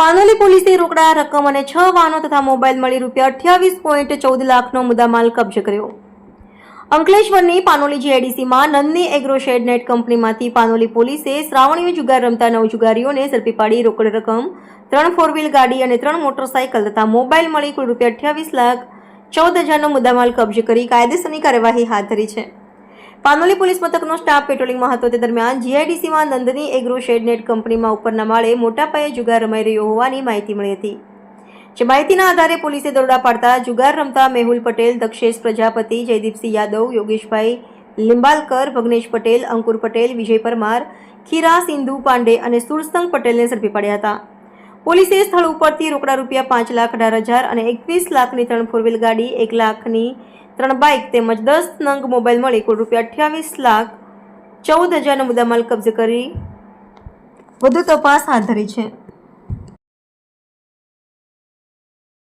પાનોલી પોલીસે રોકડા, રકમ અને છ વાહનો તથા મોબાઈલ મળી રૂપિયા અઠ્યાવીસ પોઈન્ટ ચૌદ લાખનો મુદ્દામાલ કબજે કર્યો. અંકલેશ્વરની પાનોલી જીઆઈડીસીમાં નંદની એગ્રોશેડ નેટ કંપનીમાંથી પાનોલી પોલીસે શ્રાવણીય જુગાર રમતા નવ જુગારીઓને ઝડપી પાડી રોકડ રકમ, ત્રણ ફોર વ્હીલ ગાડી અને ત્રણ મોટરસાયકલ તથા મોબાઈલ મળી કુલ રૂપિયા અઠ્યાવીસ લાખ ચૌદ હજારનો મુદ્દામાલ કબજે કરી કાયદેસરની કાર્યવાહી હાથ ધરી છે. પાનોલી પોલીસ મથકનો સ્ટાફ પેટ્રોલિંગમાં હતો તે દરમિયાન જીઆઈડીસીમાં નંદની એગ્રો શેડનેટ કંપનીમાં ઉપરના માળે મોટા પાયે જુગાર રમાઈ રહ્યો હોવાની માહિતી મળી હતી. જે માહિતીના આધારે પોલીસે દરોડા પાડતા જુગાર રમતા મેહુલ પટેલ, દક્ષેશ પ્રજાપતિ, જયદીપસિંહ યાદવ, યોગેશભાઈ લિંબાલકર, ભગ્નેશ પટેલ, અંકુર પટેલ, વિજય પરમાર, ખીરા, સિંધુ પાંડે અને સુરસંગ પટેલને ઝડપી પાડ્યા હતા. પોલીસે સ્થળ ઉપરથી રોકડા રૂપિયા પાંચ લાખ અઢાર હજાર અને એકવીસ લાખની ત્રણ ફોર વ્હીલ ગાડી, એક લાખની ત્રણ બાઇક તેમજ દસ નંગ મોબાઈલ મળી કુલ રૂપિયા અઠ્યાવીસ લાખ ચૌદ હજારનો મુદ્દામાલ કબજે કરી. વધુ તપાસ હાથ ધરી છે.